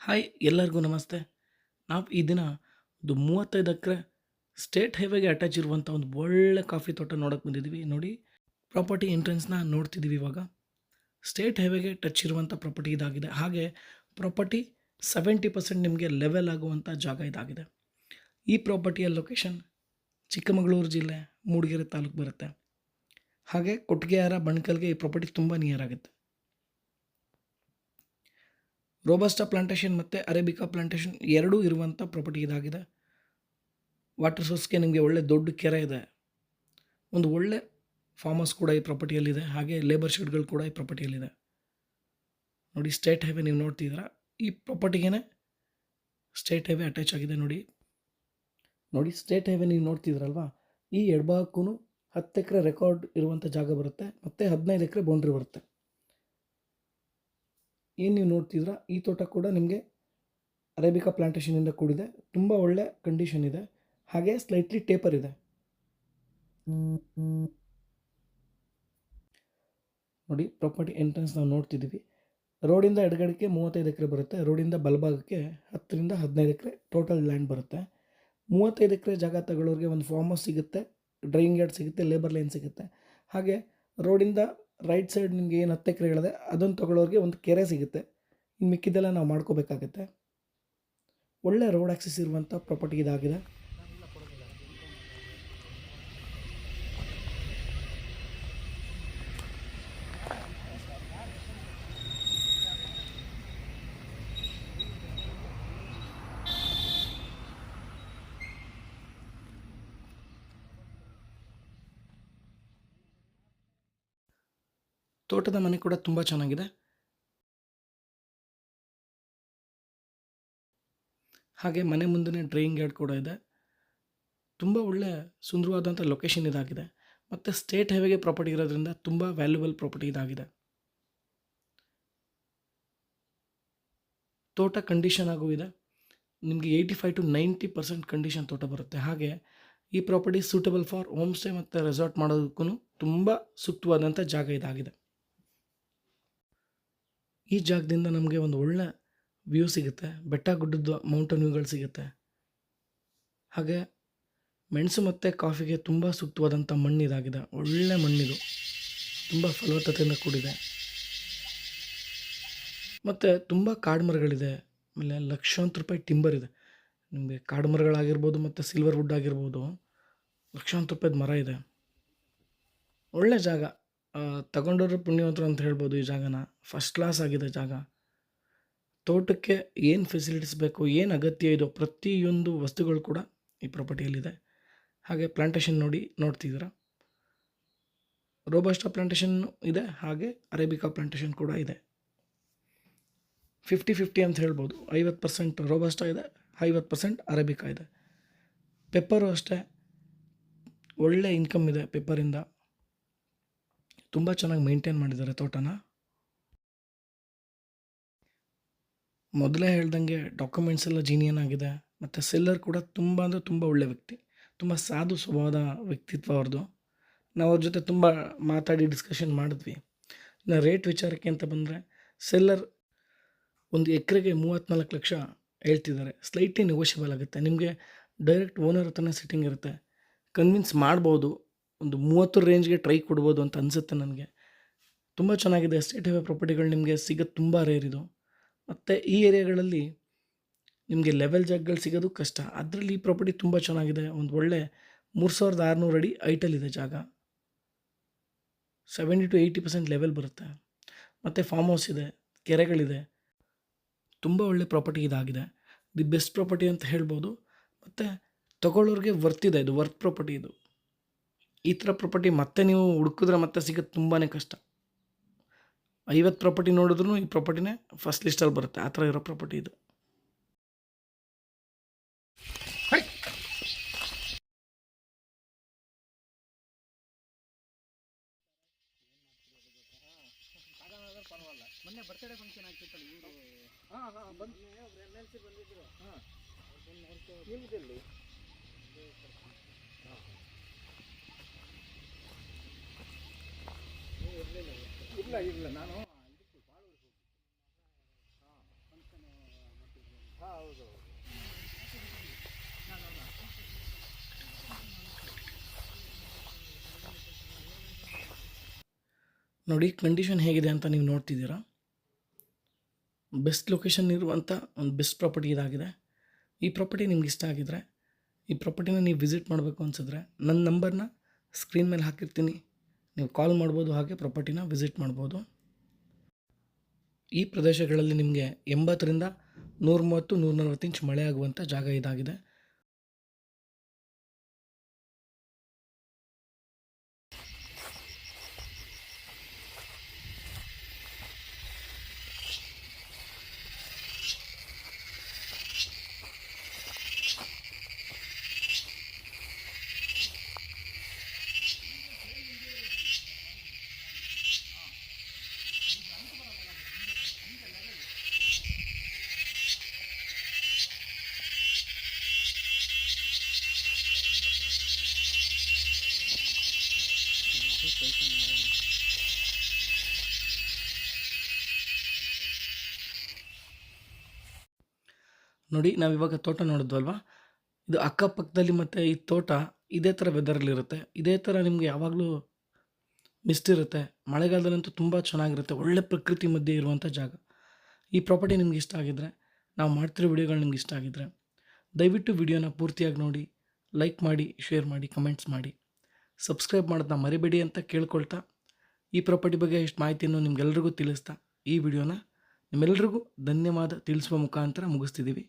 Hi, ಎಲ್ಲರಿಗೂ ನಮಸ್ತೆ. ನಾವು ಈ ದಿನ ಒಂದು ಮೂವತ್ತೈದು ಎಕರೆ ಸ್ಟೇಟ್ ಹೈವೇಗೆ ಅಟ್ಯಾಚ್ ಇರುವಂಥ ಒಂದು ಒಳ್ಳೆ ಕಾಫಿ ತೋಟ ನೋಡೋಕ್ಕೆ ಬಂದಿದ್ದೀವಿ ನೋಡಿ, ಪ್ರಾಪರ್ಟಿ ಎಂಟ್ರೆನ್ಸ್ನ ನೋಡ್ತಿದ್ದೀವಿ ಇವಾಗ. ಸ್ಟೇಟ್ ಹೈವೇಗೆ ಟಚ್ ಇರುವಂಥ ಪ್ರಾಪರ್ಟಿ ಇದಾಗಿದೆ. ಹಾಗೆ ಪ್ರಾಪರ್ಟಿ ಸೆವೆಂಟಿ ಪರ್ಸೆಂಟ್ ನಿಮಗೆ ಲೆವೆಲ್ ಆಗುವಂಥ ಜಾಗ ಇದಾಗಿದೆ. ಈ ಪ್ರಾಪರ್ಟಿಯ ಲೊಕೇಶನ್ ಚಿಕ್ಕಮಗಳೂರು ಜಿಲ್ಲೆ, ಮೂಡಿಗೆರೆ ತಾಲೂಕು ಬರುತ್ತೆ. ಹಾಗೆ ಕೊಟ್ಟಿಗೆಹಾರ ಬಣ್ಕಲ್ಗೆ ಈ ಪ್ರಾಪರ್ಟಿ ತುಂಬ ನಿಯರ್ ಆಗುತ್ತೆ. ರೋಬಸ್ಟಾ ಪ್ಲಾಂಟೇಷನ್ ಮತ್ತು ಅರೇಬಿಕಾ ಪ್ಲಾಂಟೇಷನ್ ಎರಡೂ ಇರುವಂಥ ಪ್ರಾಪರ್ಟಿ ಇದಾಗಿದೆ. ವಾಟರ್ ಸೋರ್ಸ್ಗೆ ನಿಮಗೆ ಒಳ್ಳೆ ದೊಡ್ಡ ಕೆರೆ ಇದೆ. ಒಂದು ಒಳ್ಳೆ ಫಾರ್ಮ್ ಕೂಡ ಈ ಪ್ರಾಪರ್ಟಿಯಲ್ಲಿದೆ ಹಾಗೆ ಲೇಬರ್ ಶೆಡ್ಗಳು ಕೂಡ ಈ ಪ್ರಾಪರ್ಟಿಯಲ್ಲಿದೆ ನೋಡಿ ಸ್ಟೇಟ್ ಹೈವೇ ನೀವು ನೋಡ್ತಿದ್ದೀರಾ? ಈ ಪ್ರಾಪರ್ಟಿಗೆ ಸ್ಟೇಟ್ ಹೈವೇ ಅಟ್ಯಾಚ್ ಆಗಿದೆ ನೋಡಿ. ನೋಡಿ ಸ್ಟೇಟ್ ಹೈವೇ ನೀವು ನೋಡ್ತಿದ್ರಲ್ವಾ ಈ ಎಡಭಾಗಕ್ಕೂ ಹತ್ತು ಎಕರೆ ರೆಕಾರ್ಡ್ ಇರುವಂಥ ಜಾಗ ಬರುತ್ತೆ. ಮತ್ತು ಹದಿನೈದು ಎಕರೆ ಬೌಂಡ್ರಿ ಬರುತ್ತೆ. ಏನು ನೀವು ನೋಡ್ತಿದ್ರ, ಈ ತೋಟ ಕೂಡ ನಿಮಗೆ ಅರೇಬಿಕಾ ಪ್ಲಾಂಟೇಷನಿಂದ ಕೂಡಿದೆ. ತುಂಬ ಒಳ್ಳೆ ಕಂಡೀಷನ್ ಇದೆ. ಹಾಗೆ ಸ್ಲೈಟ್ಲಿ ಟೇಪರ್ ಇದೆ. ನೋಡಿ ಪ್ರಾಪರ್ಟಿ ಎಂಟ್ರೆನ್ಸ್ ನಾವು ನೋಡ್ತಿದ್ದೀವಿ. ರೋಡಿಂದ ಎಡಗಡೆಗೆ ಮೂವತ್ತೈದು ಎಕರೆ ಬರುತ್ತೆ. ರೋಡಿಂದ ಬಲಭಾಗಕ್ಕೆ ಹತ್ತರಿಂದ ಹದಿನೈದು ಎಕರೆ ಟೋಟಲ್ ಲ್ಯಾಂಡ್ ಬರುತ್ತೆ. ಮೂವತ್ತೈದು ಎಕರೆ ಜಾಗ ತಗೊಳ್ಳೋರಿಗೆ ಒಂದು ಫಾರ್ಮ್ ಹೌಸ್ ಸಿಗುತ್ತೆ ಡ್ರೈವಿಂಗ್ ಯಾರ್ಡ್ ಸಿಗುತ್ತೆ ಲೇಬರ್ ಲೈನ್ ಸಿಗುತ್ತೆ. ಹಾಗೆ ರೋಡಿಂದ ರೈಟ್ ಸೈಡ್ ನಿಮಗೆ ಏನು ಹತ್ತು ಎಕರೆ ಹೇಳಿದೆ ಅದನ್ನು ತೊಗೊಳೋರಿಗೆ ಒಂದು ಕೆರೆ ಸಿಗುತ್ತೆ. ಇನ್ನು ಮಿಕ್ಕಿದ್ದೆಲ್ಲ ನಾವು ಮಾಡ್ಕೋಬೇಕಾಗುತ್ತೆ. ಒಳ್ಳೆ ರೋಡ್ ಆ್ಯಕ್ಸಸ್ ಇರುವಂಥ ಪ್ರಾಪರ್ಟಿ ಇದಾಗಿದೆ. ತೋಟದ ಮನೆ ಕೂಡ ತುಂಬ ಚೆನ್ನಾಗಿದೆ. ಹಾಗೆ ಮನೆ ಮುಂದೆ ಡ್ರೈಯಿಂಗ್ ಯಾರ್ಡ್ ಕೂಡ ಇದೆ. ತುಂಬ ಒಳ್ಳೆ ಸುಂದರವಾದಂಥ ಲೊಕೇಶನ್ ಇದಾಗಿದೆ. ಮತ್ತು ಸ್ಟೇಟ್ ಹೈವೇಗೆ ಪ್ರಾಪರ್ಟಿ ಇರೋದ್ರಿಂದ ತುಂಬ ವ್ಯಾಲ್ಯೂಬಲ್ ಪ್ರಾಪರ್ಟಿ ಇದಾಗಿದೆ. ತೋಟ ಕಂಡೀಷನ್ ಆಗೂ ಇದೆ. ನಿಮಗೆ eighty five to ninety percent condition ತೋಟ ಬರುತ್ತೆ. ಹಾಗೆ ಈ property suitable for home stay ಮತ್ತು ರೆಸಾರ್ಟ್ ಮಾಡೋದಕ್ಕೂ ತುಂಬ ಸೂಕ್ತವಾದಂಥ ಜಾಗ ಇದಾಗಿದೆ. ಈ ಜಾಗದಿಂದ ನಮಗೆ ಒಂದು ಒಳ್ಳೆ ವ್ಯೂ ಸಿಗುತ್ತೆ. ಬೆಟ್ಟ ಗುಡ್ಡದ ಮೌಂಟನ್ ವ್ಯೂಗಳು ಸಿಗುತ್ತೆ. ಹಾಗೆ ಮೆಣಸು ಮತ್ತು ಕಾಫಿಗೆ ತುಂಬ ಸೂಕ್ತವಾದಂಥ ಮಣ್ಣು ಇದಾಗಿದೆ ಒಳ್ಳೆ ಮಣ್ಣಿದು. ತುಂಬ ಫಲವತ್ತತೆಯಿಂದ ಕೂಡಿದೆ. ಮತ್ತು ತುಂಬ ಕಾಡು ಮರಗಳಿದೆ ಆಮೇಲೆ ಲಕ್ಷಾಂತರ ರೂಪಾಯಿ ಟಿಂಬರ್ ಇದೆ. ನಿಮಗೆ ಕಾಡು ಮರಗಳಾಗಿರ್ಬೋದು ಮತ್ತು ಸಿಲ್ವರ್ ವುಡ್ ಆಗಿರ್ಬೋದು ಲಕ್ಷಾಂತರ ರೂಪಾಯಿದ ಮರ ಇದೆ. ಒಳ್ಳೆ ಜಾಗ. ತಗೊಂಡವರು ಪುಣ್ಯವಂತರು ಅಂತ ಹೇಳ್ಬೋದು ಈ ಜಾಗನ. ಫಸ್ಟ್ ಕ್ಲಾಸ್ ಆಗಿದೆ ಜಾಗ. ತೋಟಕ್ಕೆ ಏನು ಫೆಸಿಲಿಟೀಸ್ ಬೇಕು, ಏನು ಅಗತ್ಯ ಇದೋ ಪ್ರತಿಯೊಂದು ವಸ್ತುಗಳು ಕೂಡ ಈ ಪ್ರಾಪರ್ಟಿಯಲ್ಲಿದೆ ಹಾಗೆ ಪ್ಲಾಂಟೇಷನ್ ನೋಡಿ ನೋಡ್ತಿದ್ದೀರಾ? ರೋಬಸ್ಟಾ ಪ್ಲಾಂಟೇಷನ್ ಇದೆ, ಹಾಗೆ ಅರೇಬಿಕಾ ಪ್ಲಾಂಟೇಷನ್ ಕೂಡ ಇದೆ. ಫಿಫ್ಟಿ ಫಿಫ್ಟಿ ಅಂತ ಹೇಳ್ಬೋದು. ಐವತ್ತು ಪರ್ಸೆಂಟ್ ರೋಬಸ್ಟಾ ಇದೆ, ಐವತ್ತು ಪರ್ಸೆಂಟ್ ಅರೇಬಿಕಾ ಇದೆ. ಪೆಪ್ಪರು ಅಷ್ಟೇ. ಒಳ್ಳೆ ಇನ್ಕಮ್ ಇದೆ ಪೆಪ್ಪರಿಂದ ತುಂಬ ಚೆನ್ನಾಗಿ ಮೇಂಟೈನ್ ಮಾಡಿದ್ದಾರೆ ತೋಟನ. ಮೊದಲೇ ಹೇಳ್ದಂಗೆ ಡಾಕ್ಯುಮೆಂಟ್ಸ್ ಎಲ್ಲ ಜೀನಿಯನ್ ಆಗಿದೆ. ಮತ್ತು ಸೆಲ್ಲರ್ ಕೂಡ ತುಂಬ ಅಂದರೆ ತುಂಬ ಒಳ್ಳೆ ವ್ಯಕ್ತಿ. ತುಂಬ ಸಾಧು ಸ್ವಭಾವದ ವ್ಯಕ್ತಿತ್ವ ಅವ್ರದ್ದು ನಾವು ಅವ್ರ ಜೊತೆ ತುಂಬ ಮಾತಾಡಿ ಡಿಸ್ಕಷನ್ ಮಾಡಿದ್ವಿ. ಇನ್ನು ರೇಟ್ ವಿಚಾರಕ್ಕೆ ಅಂತ ಬಂದರೆ ಸೆಲ್ಲರ್ ಒಂದು ಎಕರೆಗೆ ಮೂವತ್ತ್ನಾಲ್ಕು ಲಕ್ಷ ಹೇಳ್ತಿದ್ದಾರೆ. ಸ್ಲೈಟ್ಲಿ ನೆಗೋಷಿಯಬಲ್ ಆಗುತ್ತೆ. ನಿಮಗೆ ಡೈರೆಕ್ಟ್ ಓನರ್ ಹತ್ರನೇ ಸಿಟ್ಟಿಂಗ್ ಇರುತ್ತೆ. ಕನ್ವಿನ್ಸ್ ಮಾಡ್ಬೋದು. ಒಂದು ಮೂವತ್ತು ರೇಂಜ್ಗೆ ಟ್ರೈ ಕೊಡ್ಬೋದು ಅಂತ ಅನಿಸುತ್ತೆ ನನಗೆ. ತುಂಬ ಚೆನ್ನಾಗಿದೆ. ಎಸ್ಟೇಟ್ ಹೈವೇ ಪ್ರಾಪರ್ಟಿಗಳು ನಿಮಗೆ ಸಿಗೋದು ತುಂಬ ರೇರ್ ಇದು. ಮತ್ತು ಈ ಏರಿಯಾಗಳಲ್ಲಿ ನಿಮಗೆ ಲೆವೆಲ್ ಜಾಗಗಳು ಸಿಗೋದು ಕಷ್ಟ. ಅದರಲ್ಲಿ ಈ ಪ್ರಾಪರ್ಟಿ ತುಂಬ ಚೆನ್ನಾಗಿದೆ. ಒಂದು ಒಳ್ಳೆ ಮೂರು ಸಾವಿರದ ಆರುನೂರು ಅಡಿ ಐಟಲ್ಲಿದೆ ಜಾಗ. Seventy to eighty percent level ಬರುತ್ತೆ. ಮತ್ತು ಫಾರ್ಮ್ ಹೌಸ್ ಇದೆ. ಕೆರೆಗಳಿದೆ. ತುಂಬ ಒಳ್ಳೆ ಪ್ರಾಪರ್ಟಿ ಇದಾಗಿದೆ. ದಿ ಬೆಸ್ಟ್ ಪ್ರಾಪರ್ಟಿ ಅಂತ ಹೇಳ್ಬೋದು. ಮತ್ತು ತಗೊಳ್ಳೋರಿಗೆ ವರ್ತ್ ಇದೆ. ಇದು ವರ್ತ್ ಪ್ರಾಪರ್ಟಿ ಇದು. ಈ ಥರ ಪ್ರಾಪರ್ಟಿ ಮತ್ತೆ ನೀವು ಹುಡುಕಿದ್ರೆ ಮತ್ತೆ ಸಿಗೋದು ತುಂಬಾ ಕಷ್ಟ. ಐವತ್ತು ಪ್ರಾಪರ್ಟಿ ನೋಡಿದ್ರೂ ಈ ಪ್ರಾಪರ್ಟಿನೇ ಫಸ್ಟ್ ಲಿಸ್ಟಲ್ಲಿ ಬರುತ್ತೆ. ಆ ಥರ ಇರೋ ಪ್ರಾಪರ್ಟಿ ಇದು. ಮೊನ್ನೆ ಬರ್ತ್ಡೇ ಫಂಕ್ಷನ್ ಆಗ್ತಿತ್ತಲ್ಲ ಇವರು ಹಾಂ ಹಾಂ ಬಂದು ಎಂ ಎಲ್ ಸಿ ಬಂದಿದ್ದರು ಹಾಂ ನಿಮ್ದಲ್ಲಿ? ಇಲ್ಲ ಇಲ್ಲ, ನಾನು ಇದಕ್ಕೆ ಹಾಂ, ಹೌದು ಹೌದು. ನೋಡಿ ಕಂಡೀಷನ್ ಹೇಗಿದೆ ಅಂತ ನೀವು ನೋಡ್ತಿದ್ದೀರಾ? ಬೆಸ್ಟ್ ಲೊಕೇಶನ್ ಇರುವಂಥ ಒಂದು ಬೆಸ್ಟ್ ಪ್ರಾಪರ್ಟಿ ಇದಾಗಿದೆ. ಈ ಪ್ರಾಪರ್ಟಿ ನಿಮ್ಗೆ ಇಷ್ಟ ಆಗಿದ್ರೆ, ಈ ಪ್ರಾಪರ್ಟಿನ ನೀವು ವಿಸಿಟ್ ಮಾಡಬೇಕು ಅನ್ಸಿದ್ರೆ, ನನ್ನ ನಂಬರ್ನ ಸ್ಕ್ರೀನ್ ಮೇಲೆ ಹಾಕಿರ್ತೀನಿ. ನೀವು ಕಾಲ್ ಮಾಡ್ಬೋದು ಹಾಗೆ ಪ್ರಾಪರ್ಟಿನ ವಿಸಿಟ್ ಮಾಡ್ಬೋದು. ಈ ಪ್ರದೇಶಗಳಲ್ಲಿ ನಿಮಗೆ ಎಂಬತ್ತರಿಂದ ನೂರ ಮೂವತ್ತು ನೂರ ನಲ್ವತ್ತು ಇಂಚ್ ಮಳೆ ಆಗುವಂಥ ಜಾಗ ಇದಾಗಿದೆ. ನೋಡಿ, ನಾವು ಇವಾಗ ತೋಟ ನೋಡಿದ್ವಲ್ವಾ ಇದು ಅಕ್ಕಪಕ್ಕದಲ್ಲಿ ಮತ್ತು ಈ ತೋಟ ಇದೇ ಥರ ವೆದರಲ್ಲಿರುತ್ತೆ ಇದೇ ಥರ ನಿಮಗೆ ಯಾವಾಗಲೂ ಮಿಸ್ಟ್ ಇರುತ್ತೆ. ಮಳೆಗಾಲದಲ್ಲಂತೂ ತುಂಬ ಚೆನ್ನಾಗಿರುತ್ತೆ. ಒಳ್ಳೆ ಪ್ರಕೃತಿ ಮಧ್ಯೆ ಇರುವಂಥ ಜಾಗ. ಈ ಪ್ರಾಪರ್ಟಿ ನಿಮ್ಗೆ ಇಷ್ಟ ಆಗಿದ್ರೆ, ನಾವು ಮಾಡ್ತಿರೋ ವಿಡಿಯೋಗಳು ನಿಮ್ಗೆ ಇಷ್ಟ ಆಗಿದ್ರೆ, ದಯವಿಟ್ಟು ವಿಡಿಯೋನ ಪೂರ್ತಿಯಾಗಿ ನೋಡಿ ಲೈಕ್ ಮಾಡಿ ಶೇರ್ ಮಾಡಿ ಕಮೆಂಟ್ಸ್ ಮಾಡಿ. ಸಬ್ಸ್ಕ್ರೈಬ್ ಮಾಡೋದನ್ನ ಮರಿಬೇಡಿ ಅಂತ ಕೇಳ್ಕೊಳ್ತಾ, ಈ ಪ್ರಾಪರ್ಟಿ ಬಗ್ಗೆ ಎಷ್ಟು ಮಾಹಿತಿಯನ್ನು ನಿಮ್ಗೆಲ್ರಿಗೂ ತಿಳಿಸ್ತಾ, ಈ ವಿಡಿಯೋನ ನಿಮ್ಮೆಲ್ಲರಿಗೂ ಧನ್ಯವಾದ ತಿಳಿಸುವ ಮುಖಾಂತರ ಮುಗಿಸ್ತಿದ್ದೀವಿ